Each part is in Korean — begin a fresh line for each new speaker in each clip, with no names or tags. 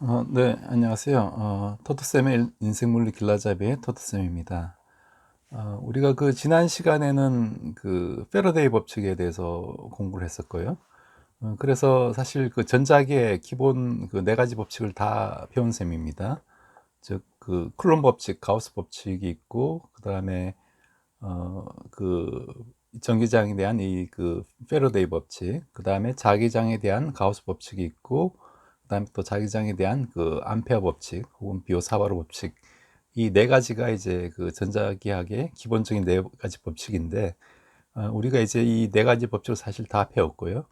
어, 네, 안녕하세요. 어, 토트쌤의 인생물리 길라잡이의 토트쌤입니다. 어, 우리가 그 지난 시간에는 그 페러데이 법칙에 대해서 공부를 했었고요. 어, 그래서 사실 그 전자기의 기본 그 네 가지 법칙을 다 배운 셈입니다. 즉, 그 쿨론 법칙, 가우스 법칙이 있고, 그 다음에 어, 그 전기장에 대한 이 그 페러데이 법칙, 그 다음에 자기장에 대한 가우스 법칙이 있고, 그 다음에 또 자기장에 대한 그 암페어 법칙 혹은 비오사바로 법칙 이 네 가지가 이제 그 전자기학의 기본적인 네 가지 법칙인데 어, 우리가 이제 이 네 가지 법칙을 사실 다 배웠고요.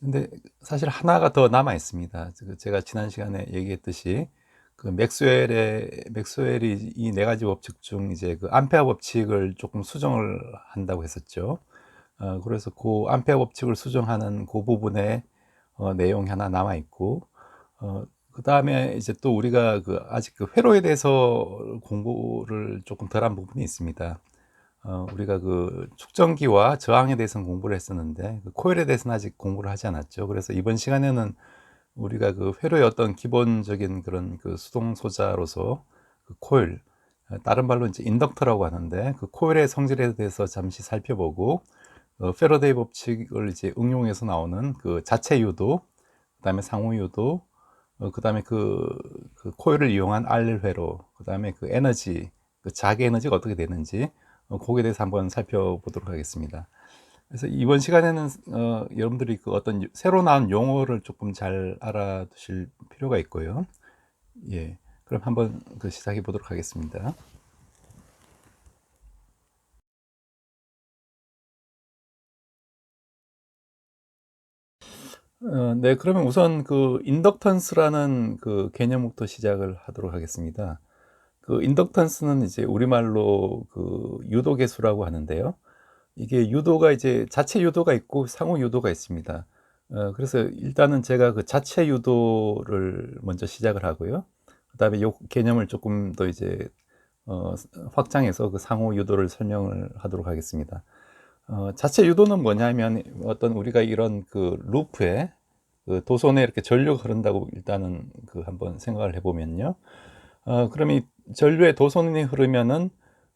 근데 사실 하나가 더 남아 있습니다. 그 제가 지난 시간에 얘기했듯이 그 맥스웰의 맥스웰이 이 네 가지 법칙 중 이제 그 암페어 법칙을 조금 수정을 한다고 했었죠. 어, 그래서 그 암페어 법칙을 수정하는 그 부분에 어, 내용이 하나 남아 있고 어, 그 다음에 이제 또 우리가 그 아직 그 회로에 대해서 공부를 조금 덜한 부분이 있습니다. 어, 우리가 그 축전기와 저항에 대해서는 공부를 했었는데 그 코일에 대해서는 아직 공부를 하지 않았죠. 그래서 이번 시간에는 우리가 그 회로의 어떤 기본적인 그런 그 수동 소자로서 그 코일, 어, 다른 말로 이제 인덕터라고 하는데 그 코일의 성질에 대해서 잠시 살펴보고 어, 페러데이 법칙을 이제 응용해서 나오는 그 자체 유도, 그다음에 상호 유도, 어, 그다음에 그, 그 코일을 이용한 알릴 회로, 그다음에 그 에너지, 그 자기 에너지가 어떻게 되는지 어, 거기에 대해서 한번 살펴보도록 하겠습니다. 그래서 이번 시간에는 어, 여러분들이 그 어떤 새로 나온 용어를 조금 잘 알아두실 필요가 있고요. 예, 그럼 한번 그 시작해 보도록 하겠습니다. 어, 네, 그러면 우선 그 인덕턴스라는 그 개념부터 시작을 하도록 하겠습니다. 그 인덕턴스는 이제 우리말로 그 유도 계수라고 하는데요. 이게 유도가 이제 자체 유도가 있고 상호 유도가 있습니다. 어, 그래서 일단은 제가 그 자체 유도를 먼저 시작을 하고요. 그다음에 요 개념을 조금 더 이제 어, 확장해서 그 상호 유도를 설명을 하도록 하겠습니다. 어, 자체 유도는 뭐냐면 어떤 우리가 이런 그 루프에 그 도선에 이렇게 전류가 흐른다고 일단은 그 한번 생각을 해보면요. 어, 그럼 이 전류의 도선이 흐르면은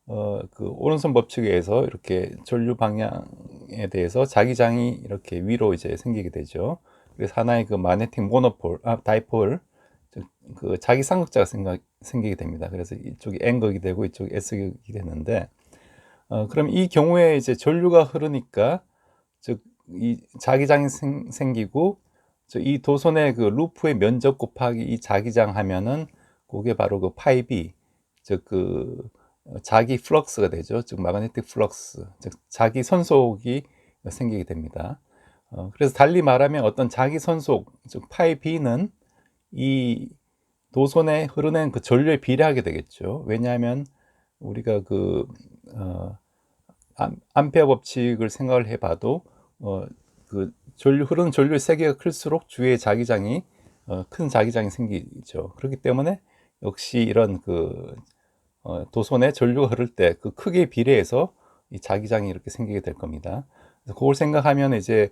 어, 그 오른손 법칙에 의해서 이렇게 전류 방향에 대해서 자기장이 이렇게 위로 이제 생기게 되죠. 그래서 하나의 그 마네틱 모노폴, 아, 다이폴, 즉, 그 자기 삼각자가 생각, 생기게 됩니다. 그래서 이쪽이 N극이 되고 이쪽이 S극이 되는데, 어, 그럼 이 경우에 이제 전류가 흐르니까, 즉, 이 자기장이 생, 생기고, 이 도선의 그 루프의 면적 곱하기 이 자기장 하면은, 그게 바로 그 파이 B, 즉, 그, 자기 플럭스가 되죠. 즉, 마그네틱 플럭스, 즉, 자기 선속이 생기게 됩니다. 어, 그래서 달리 말하면 어떤 자기 선속, 즉, 파이 B는 이 도선에 흐르는 그 전류에 비례하게 되겠죠. 왜냐하면 우리가 그 어, 암페어 법칙을 생각을 해봐도 어, 그 전류 흐르는 전류의 세기가 클수록 주위에 자기장이 어, 큰 자기장이 생기죠. 그렇기 때문에 역시 이런 그 어, 도선에 전류가 흐를 때 그 크기에 비례해서 이 자기장이 이렇게 생기게 될 겁니다. 그래서 그걸 생각하면 이제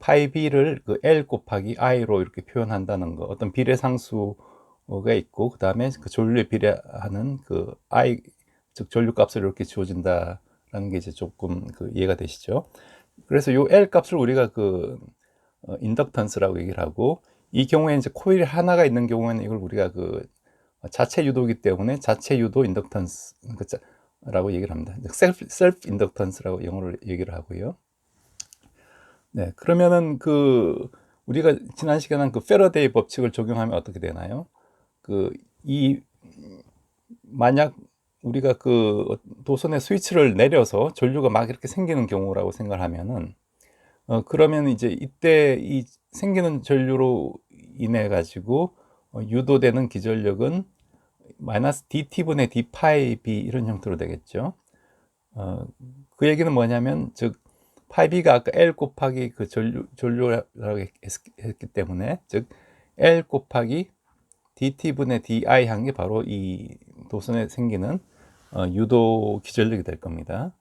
파이 b를 그 L 곱하기 I로 이렇게 표현한다는 거, 어떤 비례 상수가 있고, 그 다음에 그 전류에 비례하는 그 I, 즉 전류 값을 이렇게 주어진다 라는 게 이제 조금 그 이해가 되시죠? 그래서 요 L 값을 우리가 그 어, 인덕턴스라고 얘기를 하고, 이 경우에 이제 코일 하나가 있는 경우에는 이걸 우리가 그 자체 유도이기 때문에 자체 유도 인덕턴스라고 얘기를 합니다. 셀프, 셀프 인덕턴스라고 영어로 얘기를 하고요. 네, 그러면은 그 우리가 지난 시간에 그 페러데이 법칙을 적용하면 어떻게 되나요? 그 이 만약 우리가 그 도선의 스위치를 내려서 전류가 막 이렇게 생기는 경우라고 생각을 하면은 어 그러면 이제 이때 이 생기는 전류로 인해 가지고 어 유도되는 기전력은 마이너스 dt분의 d 파이 b 이런 형태로 되겠죠. 어, 그 얘기는 뭐냐면 즉 파이비가 아까 L 곱하기 그 전류, 전류라고 했, 기 때문에 즉 L 곱하기 dt분의 di 한 게 바로 이 도선에 생기는 어, 유도 기전력이 될 겁니다.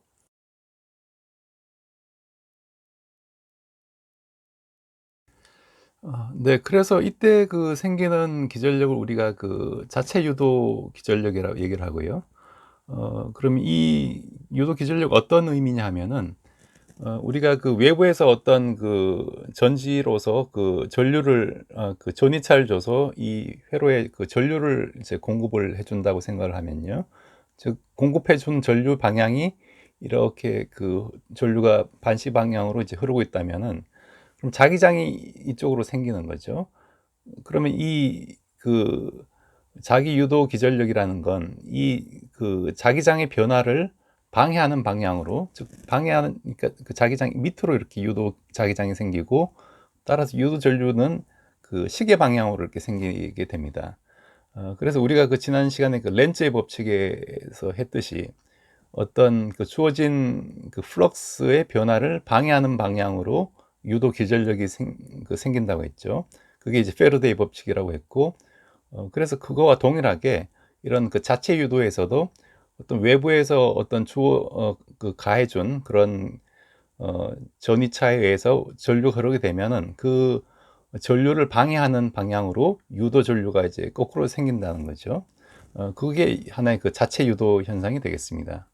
아 네. 그래서 이때 그 생기는 기전력을 우리가 그 자체 유도 기전력이라고 얘기를 하고요. 어 그럼 이 유도 기전력 어떤 의미냐 하면은 어 우리가 그 외부에서 어떤 그 전지로서 그 전류를 어 그 전이차를 줘서 이 회로에 그 전류를 이제 공급을 해 준다고 생각을 하면요. 즉 공급해 준 전류 방향이 이렇게 그 전류가 반시 방향으로 이제 흐르고 있다면은 그럼 자기장이 이쪽으로 생기는 거죠. 그러면 이 그 자기 유도 기전력이라는 건 이 그 자기장의 변화를 방해하는 방향으로 즉 방해하는 그러니까 그 자기장 밑으로 이렇게 유도 자기장이 생기고 따라서 유도 전류는 그 시계 방향으로 이렇게 생기게 됩니다. 어 그래서 우리가 그 지난 시간에 그 렌츠의 법칙에서 했듯이 어떤 그 주어진 그 플럭스의 변화를 방해하는 방향으로 유도 기전력이 생, 그 생긴다고 했죠. 그게 이제 페르데이 법칙이라고 했고, 어, 그래서 그거와 동일하게 이런 그 자체 유도에서도 어떤 외부에서 어떤 주어 어, 그 가해준 그런 어, 전이차에 의해서 전류가 흐르게 되면은 그 전류를 방해하는 방향으로 유도 전류가 이제 거꾸로 생긴다는 거죠. 어, 그게 하나의 그 자체 유도 현상이 되겠습니다.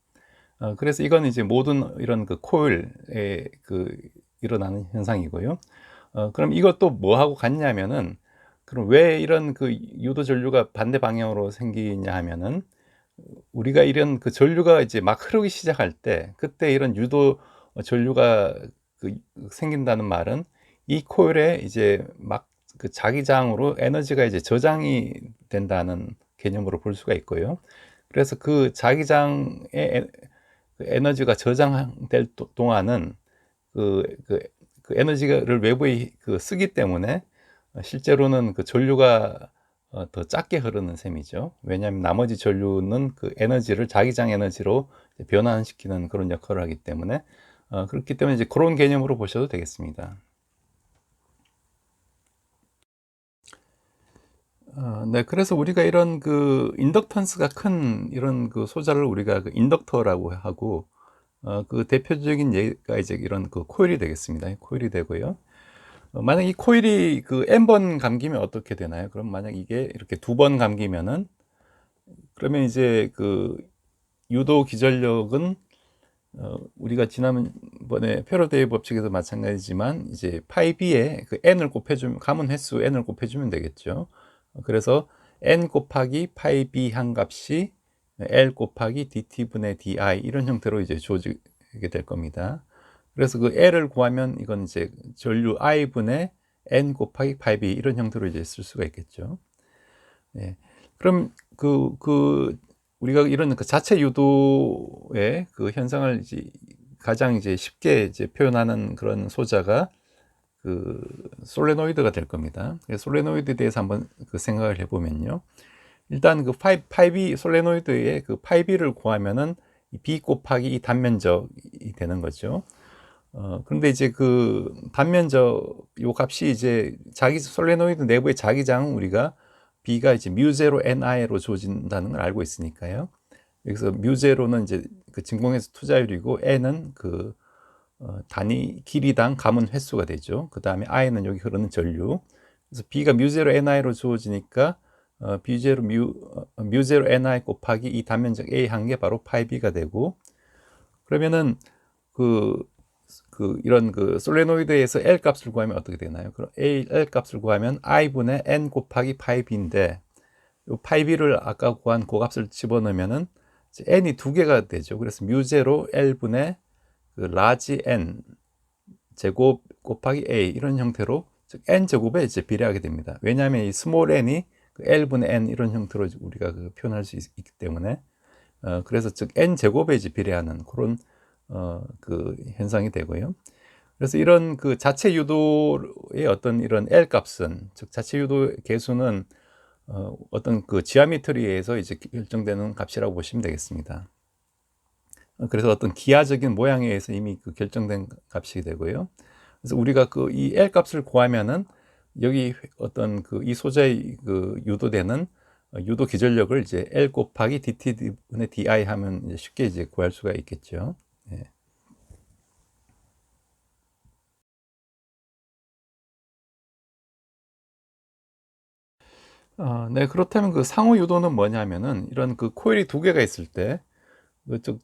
어, 그래서 이건 이제 모든 이런 그 코일에 그 일어나는 현상이고요. 어, 그럼 이것도 뭐하고 같냐면은 그럼 왜 이런 그 유도 전류가 반대 방향으로 생기냐 하면은 우리가 이런 그 전류가 이제 막 흐르기 시작할 때 그때 이런 유도 전류가 그 생긴다는 말은 이 코일에 이제 막 그 자기장으로 에너지가 이제 저장이 된다는 개념으로 볼 수가 있고요. 그래서 그 자기장의 그 에너지가 저장될 동안은 그, 그, 그 에너지를 외부에 그 쓰기 때문에 실제로는 그 전류가 어, 더 작게 흐르는 셈이죠. 왜냐하면 나머지 전류는 그 에너지를 자기장 에너지로 변환시키는 그런 역할을 하기 때문에 어, 그렇기 때문에 이제 그런 개념으로 보셔도 되겠습니다. 어, 네, 그래서 우리가 이런 그 인덕턴스가 큰 이런 그 소자를 우리가 그 인덕터라고 하고 어, 그 대표적인 예가 이제 이런 그 코일이 되겠습니다. 코일이 되고요. 어, 만약 이 코일이 그 n번 감기면 어떻게 되나요? 그럼 만약 이게 이렇게 두 번 감기면은 그러면 이제 그 유도 기전력은 어, 우리가 지난번에 페로데이 법칙에서 마찬가지지만 이제 파이 b에 그 n을 곱해주면 감은 횟수 n을 곱해주면 되겠죠. 그래서 n 곱하기 파이 b 한 값이 L 곱하기 DT분의 DI 이런 형태로 이제 주어지게 될 겁니다. 그래서 그 L을 구하면 이건 이제 전류 I분의 N 곱하기 8B 이런 형태로 이제 쓸 수가 있겠죠. 네. 그럼 그, 그, 우리가 이런 그 자체 유도의 그 현상을 이제 가장 이제 쉽게 이제 표현하는 그런 소자가 그 솔레노이드가 될 겁니다. 솔레노이드에 대해서 한번 그 생각을 해보면요. 일단 그 5B 솔레노이드의 그 5B를 구하면은 B 곱하기 이 단면적이 되는 거죠. 어, 그런데 이제 그 단면적 요 값이 이제 자기 솔레노이드 내부의 자기장은 우리가 B가 이제 뮤제로 NI로 주어진다는 걸 알고 있으니까요. 여기서 뮤제로는 이제 그 진공에서 투자율이고 N은 그 어, 단위 길이당 감은 횟수가 되죠. 그 다음에 I는 여기 흐르는 전류. 그래서 B가 뮤제로 NI로 주어지니까 어, B0 뮤, 어, 뮤0 ni 곱하기 이 단면적 a 한게 바로 파이 b가 되고 그러면은 그, 그 이런 그 솔레노이드에서 L 값을 구하면 어떻게 되나요? 그럼 A, L 값을 구하면 I분의 N 곱하기 파이 b인데 요 파이 b를 아까 구한 그 값을 집어넣으면은 N이 두 개가 되죠. 그래서 뮤0 L분의 그 라지 N 제곱 곱하기 A 이런 형태로 즉 N 제곱에 이제 비례하게 됩니다. 왜냐하면 이 스몰 n이 그 L분의 N 이런 형태로 우리가 그 표현할 수 있, 기 때문에 어, 그래서 즉 N 제곱에 비례하는 그런 어, 그 현상이 되고요. 그래서 이런 그 자체 유도의 어떤 이런 L 값은 즉 자체 유도 개수는 어, 어떤 그 지하미터리에서 이제 결정되는 값이라고 보시면 되겠습니다. 어, 그래서 어떤 기하적인 모양에 의해서 이미 그 결정된 값이 되고요. 그래서 우리가 그 이 L 값을 구하면은 여기 어떤 그 이 소재의 그 유도되는 유도 기전력을 이제 L 곱하기 DT분의 DI 하면 쉽게 이제 구할 수가 있겠죠. 예. 어, 네, 그렇다면 그 상호 유도는 뭐냐면은 이런 그 코일이 두 개가 있을 때, 그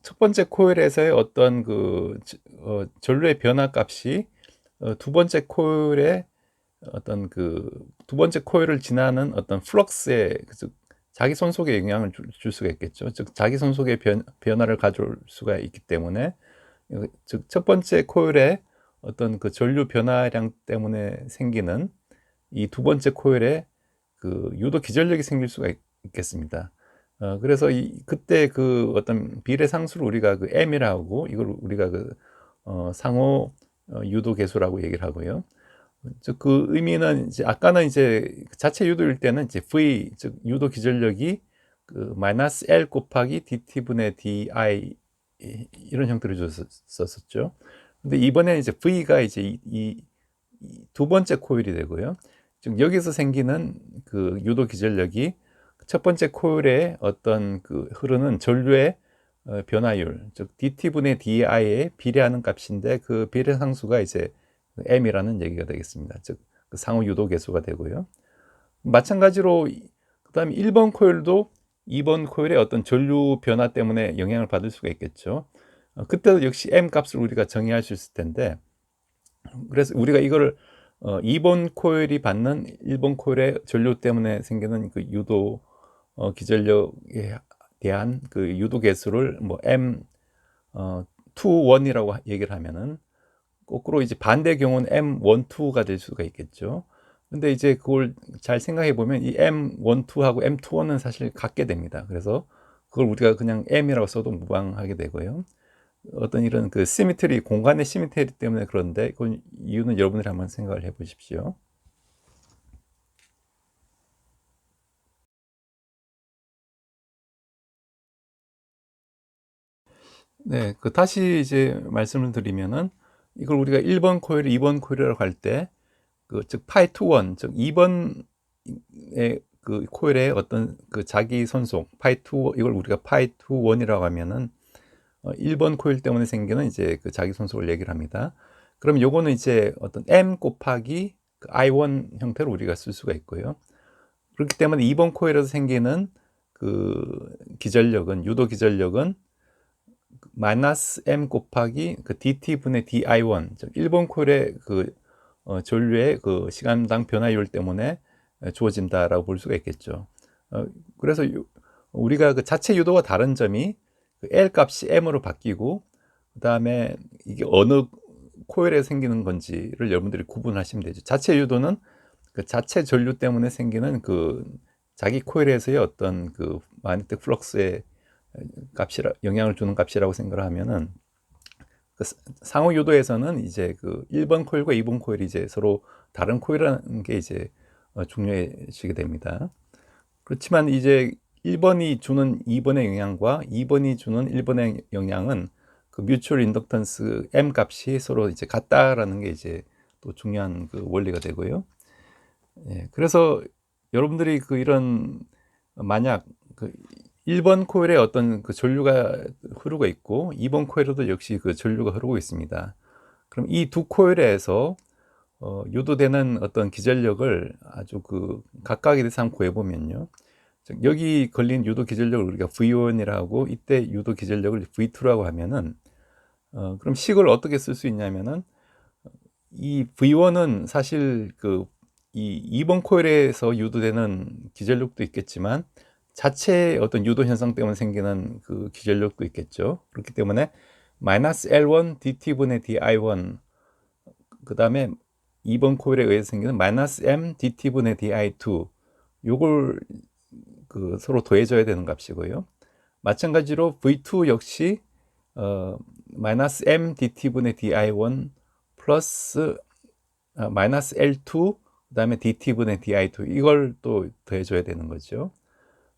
첫 번째 코일에서의 어떤 그 어, 전류의 변화 값이 어, 두 번째 코일의 어떤 그 두 번째 코일을 지나는 어떤 플럭스에 즉 자기 손속에 영향을 줄, 줄, 수가 있겠죠. 즉 자기 손속의 변, 변화를 가져올 수가 있기 때문에 즉 첫 번째 코일의 어떤 그 전류 변화량 때문에 생기는 이 두 번째 코일의 그 유도 기전력이 생길 수가 있, 겠습니다 어, 그래서 이, 그때 그 어떤 비례 상수를 우리가 그 m이라고 이걸 우리가 그 어, 상호 어, 유도 계수라고 얘기를 하고요. 즉 그 의미는 이제 아까는 이제 자체 유도일 때는 이제 v 즉 유도 기전력이 그 마이너스 l 곱하기 dt 분의 di 이런 형태로 줬었죠. 근데 이번에 이제 v가 이제 이, 이, 두 번째 코일이 되고요. 즉 여기서 생기는 그 유도 기전력이 첫 번째 코일에 어떤 그 흐르는 전류의 어, 변화율, 즉 dt분의 di에 비례하는 값인데 그 비례 상수가 이제 m이라는 얘기가 되겠습니다. 즉 그 상호 유도 계수가 되고요. 마찬가지로 그다음에 1번 코일도 2번 코일의 어떤 전류 변화 때문에 영향을 받을 수가 있겠죠. 어, 그때도 역시 m 값을 우리가 정의할 수 있을 텐데 그래서 우리가 이거를 어, 2번 코일이 받는 1번 코일의 전류 때문에 생기는 그 유도 어, 기전력에 대한 그 유도 개수를 뭐 m 어, 2, 1이라고 얘기를 하면은 거꾸로 이제 반대 경우는 m 1, 2가 될 수가 있겠죠. 근데 이제 그걸 잘 생각해 보면 이 m 1, 2하고 m 2, 1은 사실 같게 됩니다. 그래서 그걸 우리가 그냥 m이라고 써도 무방하게 되고요. 어떤 이런 그 시미트리 공간의 시미트리 때문에 그런데 그 이유는 여러분들이 한번 생각을 해 보십시오. 네, 그 다시 이제 말씀을 드리면은 이걸 우리가 1번 코일, 2번 코일이라고 할 때, 그, 즉, 파이 투 원, 즉, 2번의 그 코일의 어떤 그 자기 손속, 파이 투, 이걸 우리가 파이 투 원이라고 하면은, 어, 1번 코일 때문에 생기는 이제 그 자기 손속을 얘기를 합니다. 그럼 요거는 이제 어떤 M 곱하기 그 I1 형태로 우리가 쓸 수가 있고요. 그렇기 때문에 2번 코일에서 생기는 그 기전력은, 유도 기전력은 마이너스 m 곱하기 그 dt 분의 di1 즉 1번 코일의 그 어, 전류의 그 시간당 변화율 때문에 주어진다라고 볼 수가 있겠죠. 어, 그래서 유, 우리가 그 자체 유도와 다른 점이 그 L 값이 M으로 바뀌고 그 다음에 이게 어느 코일에 생기는 건지를 여러분들이 구분하시면 되죠. 자체 유도는 그 자체 전류 때문에 생기는 그 자기 코일에서의 어떤 그 마그네틱 플럭스의 값이라 영향을 주는 값이라고 생각을 하면은 그 상호 유도에서는 이제 그 1번 코일과 2번 코일이 이제 서로 다른 코일이라는 게 이제 어, 중요해지게 됩니다. 그렇지만 이제 1번이 주는 2번의 영향과 2번이 주는 1번의 영향은 그 뮤추얼 인덕턴스 M 값이 서로 이제 같다라는 게 이제 또 중요한 그 원리가 되고요. 예, 그래서 여러분들이 그 이런 만약 그 1번 코일에 어떤 그 전류가 흐르고 있고 2번 코일에도 역시 그 전류가 흐르고 있습니다. 그럼 이 두 코일에서 어, 유도되는 어떤 기전력을 아주 그 각각에 대해서 한번 구해보면요. 여기 걸린 유도 기전력을 우리가 V1이라고 이때 유도 기전력을 V2라고 하면은 어, 그럼 식을 어떻게 쓸 수 있냐면은 이 V1은 사실 그 이 2번 코일에서 유도되는 기전력도 있겠지만 자체의 어떤 유도 현상 때문에 생기는 그 기전력도 있겠죠. 그렇기 때문에 마이너스 L1 DT분의 DI1 그 다음에 2번 코일에 의해서 생기는 마이너스 M DT분의 DI2 요걸 그 서로 더해줘야 되는 값이고요. 마찬가지로 V2 역시 어, 마이너스 M DT분의 DI1 플러스 어, 마이너스 L2 그 다음에 DT분의 DI2 이걸 또 더해줘야 되는 거죠.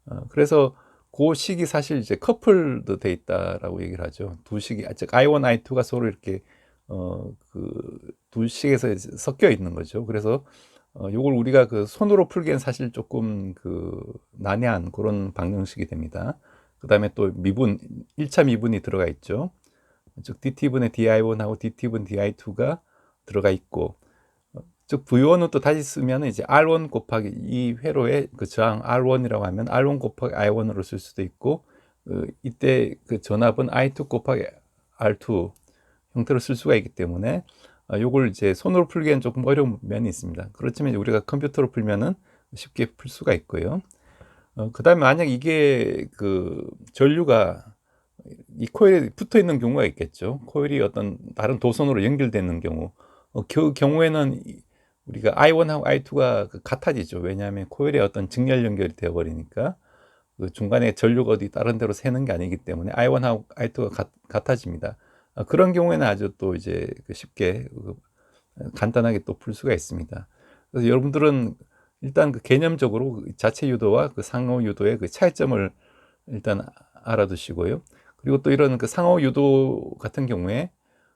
어, 그래서 그 식이 사실 이제 커플도 돼 있다라고 얘기를 하죠. 두 식이 즉 I1, I2가 서로 이렇게 어그두 식에서 섞여 있는 거죠. 그래서 어 요걸 우리가 그 손으로 풀기엔 사실 조금 그 난해한 그런 방정식이 됩니다. 그다음에 또 미분 1차 미분이 들어가 있죠. 즉 DT분의 DI1하고 DT분 DI2가 들어가 있고 즉 V1은 또 다시 쓰면 이제 R1 곱하기 이 회로의 그 저항 R1이라고 하면 R1 곱하기 I1으로 쓸 수도 있고 그 이때 그 전압은 I2 곱하기 R2 형태로 쓸 수가 있기 때문에 아, 요걸 이제 손으로 풀기엔 조금 어려운 면이 있습니다. 그렇지만 우리가 컴퓨터로 풀면은 쉽게 풀 수가 있고요. 어, 그 다음에 만약 이게 그 전류가 이 코일에 붙어 있는 경우가 있겠죠. 코일이 어떤 다른 도선으로 연결되는 경우. 어, 그 경우에는 우리가 I1하고 I2가 그 같아지죠. 왜냐하면 코일에 어떤 직렬 연결이 되어버리니까 그 중간에 전류가 어디 다른 데로 새는 게 아니기 때문에 I1하고 I2가 같, 같아집니다. 어, 그런 경우에는 아주 또 이제 그 쉽게 그 간단하게 또 풀 수가 있습니다. 그래서 여러분들은 일단 그 개념적으로 그 자체 유도와 그 상호 유도의 그 차이점을 일단 알아두시고요. 그리고 또 이런 그 상호 유도 같은 경우에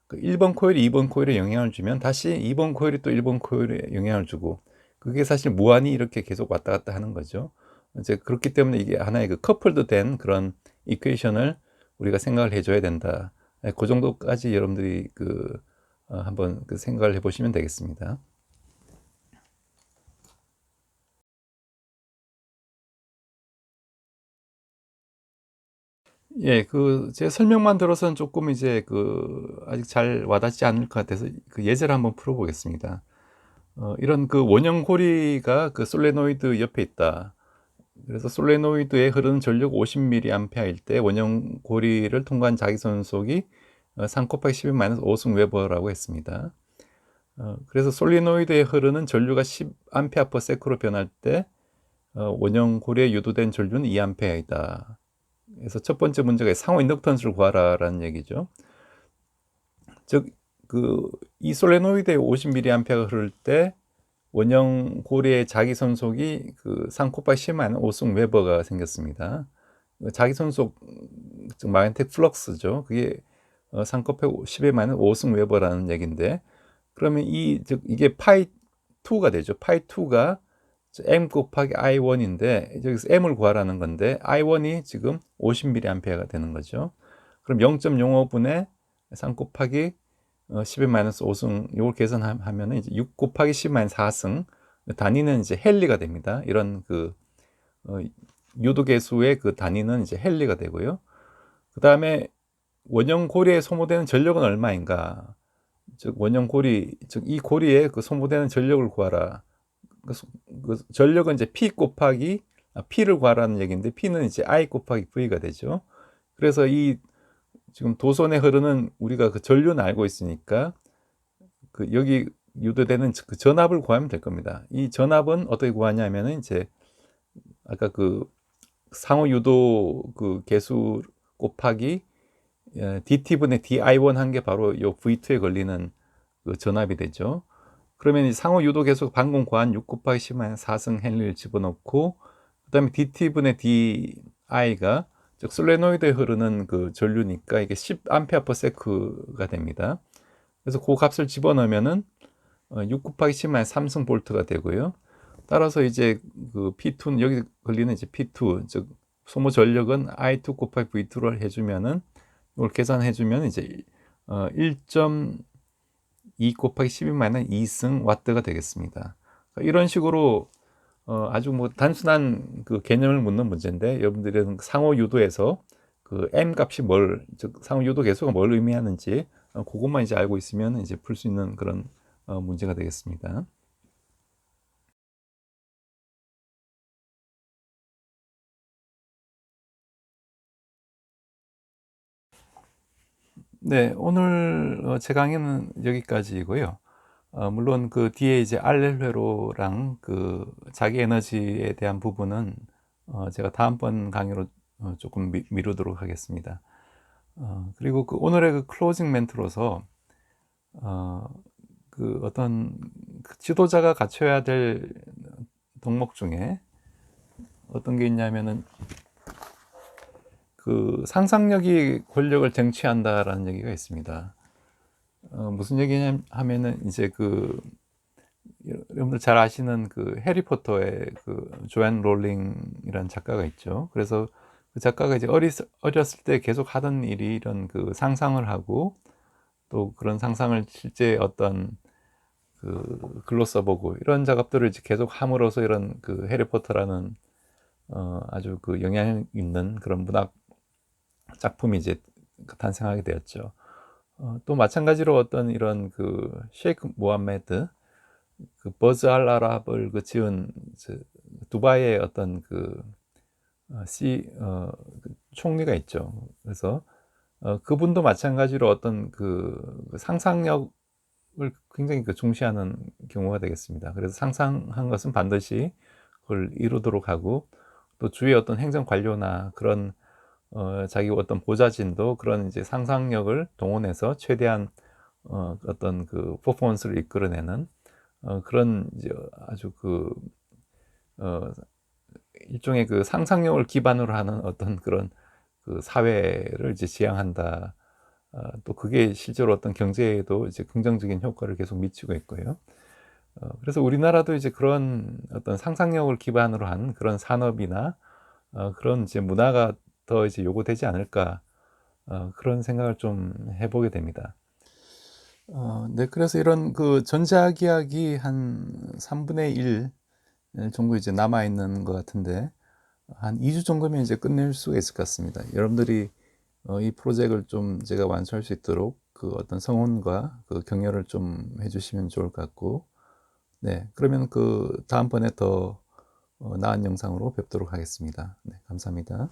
그 1번 코일이 2번 코일에 영향을 주면 다시 2번 코일이 또 1번 코일에 영향을 주고 그게 사실 무한히 이렇게 계속 왔다 갔다 하는 거죠. 이제 그렇기 때문에 이게 하나의 그 커플드 된 그런 이퀘이션을 우리가 생각을 해줘야 된다. 네, 그 정도까지 여러분들이 그 어, 한번 그 생각을 해보시면 되겠습니다. 예, 그 제 설명만 들어서는 조금 이제 그 아직 잘 와닿지 않을 것 같아서 그 예제를 한번 풀어보겠습니다. 어, 이런 그 원형 고리가 그 솔레노이드 옆에 있다. 그래서 솔레노이드에 흐르는 전력 50mA일 때 원형 고리를 통과한 자기선속이 3 곱하기 10의 5승 웨버라고 했습니다. 어, 그래서 솔리노이드에 흐르는 전류가 10A/s로 변할 때 어, 원형 고리에 유도된 전류는 2A이다. 그래서 첫 번째 문제가 상호 인덕턴스를 구하라라는 얘기죠. 즉, 그, 이 솔레노이드에 50mA가 흐를 때 원형 고리의 자기 선속이 그 3코파 10만 5승 웨버가 생겼습니다. 자기 선속, 즉 마그네틱 플럭스죠. 그게 3코파 10에 만 5승 웨버라는 얘기인데, 그러면 이, 즉, 이게 파이 2가 되죠. 파이 2가 m 곱하기 i1인데 여기서 m을 구하라는 건데 i1이 지금 50mA가 되는 거죠. 그럼 0.05분의 3 곱하기 10의 어, 마이너스 5승 이걸 계산하면 이제 6 곱하기 10 마이너스 4승 단위는 이제 헬리가 됩니다. 이런 그 어, 유도 계수의 그 단위는 이제 헬리가 되고요. 그 다음에 원형 고리에 소모되는 전력은 얼마인가? 즉 원형 고리 즉 이 고리에 그 소모되는 전력을 구하라. 그, 그 전력은 이제 P 곱하기 아, P를 구하라는 얘기인데 P는 이제 I 곱하기 V가 되죠. 그래서 이 지금 도선에 흐르는 우리가 그 전류는 알고 있으니까 그 여기 유도되는 그 전압을 구하면 될 겁니다. 이 전압은 어떻게 구하냐면은 이제 아까 그 상호 유도 그 개수 곱하기 예, DT분의 DI1 한 게 바로 요 V2에 걸리는 그 전압이 되죠. 그러면 이 상호 유도 계속 방공 과한 6 곱하기 10만 4승 헨리를 집어넣고 그 다음에 dt분의 di가 즉 솔레노이드에 흐르는 그 전류니까 이게 10A/s가 됩니다. 그래서 그 값을 집어넣으면은 6 어, 곱하기 10만 3승 볼트가 되고요. 따라서 이제 그 P2는 여기 걸리는 이제 P2 즉 소모 전력은 I2 곱하기 V2를 해주면은 이걸 계산해주면 이제 1. 2 곱하기 12만은 2승 와트가 되겠습니다. 그러니까 이런 식으로 어, 아주 뭐 단순한 그 개념을 묻는 문제인데 여러분들은 상호 유도에서 그 m 값이 뭘, 즉 상호 유도 계수가 뭘 의미하는지 어, 그것만 이제 알고 있으면 이제 풀 수 있는 그런 어, 문제가 되겠습니다. 네, 오늘 어, 제 강의는 여기까지이고요. 어, 물론 그 뒤에 이제 알렐 회로랑 그 자기 에너지에 대한 부분은 어, 제가 다음번 강의로 어, 조금 미, 루도록 하겠습니다. 어, 그리고 그 오늘의 그 클로징 멘트로서 어, 그 어떤 그 지도자가 갖춰야 될 덕목 중에 어떤 게 있냐면은 그 상상력이 권력을 쟁취한다라는 얘기가 있습니다. 어, 무슨 얘기냐 하면은 이제 그 여러분들 잘 아시는 그 해리포터의 그 조앤 롤링이라는 작가가 있죠. 그래서 그 작가가 이제 어리, 어렸을 때 계속 하던 일이 이런 그 상상을 하고 또 그런 상상을 실제 어떤 그 글로 써보고 이런 작업들을 이제 계속 함으로써 이런 그 해리포터라는 어, 아주 그 영향 있는 그런 문학 작품이 이제 탄생하게 되었죠. 어, 또 마찬가지로 어떤 이런 그 셰이크 모함메드 그 버즈 알 아랍을 그 지은 저 두바이의 어떤 그 어, 시 어, 그 총리가 있죠. 그래서 어, 그분도 마찬가지로 어떤 그 상상력을 굉장히 그 중시하는 경우가 되겠습니다. 그래서 상상한 것은 반드시 그걸 이루도록 하고 또 주위의 어떤 행정 관료나 그런 어, 자기 어떤 보좌진도 그런 이제 상상력을 동원해서 최대한 어, 어떤 그 퍼포먼스를 이끌어내는 어, 그런 이제 아주 그 어, 일종의 그 상상력을 기반으로 하는 어떤 그런 그 사회를 이제 지향한다. 어, 또 그게 실제로 어떤 경제에도 이제 긍정적인 효과를 계속 미치고 있고요. 어, 그래서 우리나라도 이제 그런 어떤 상상력을 기반으로 한 그런 산업이나 어, 그런 이제 문화가 더 이제 요구되지 않을까 어, 그런 생각을 좀 해보게 됩니다. 어, 네, 그래서 이런 그 전자기학이 한 3분의 1 정도 이제 남아 있는 것 같은데 한 2주 정도면 이제 끝낼 수가 있을 것 같습니다. 여러분들이 어, 이 프로젝트를 좀 제가 완수할 수 있도록 그 어떤 성원과 그 격려를 좀 해주시면 좋을 것 같고, 네, 그러면 그 다음번에 더 어, 나은 영상으로 뵙도록 하겠습니다. 네, 감사합니다.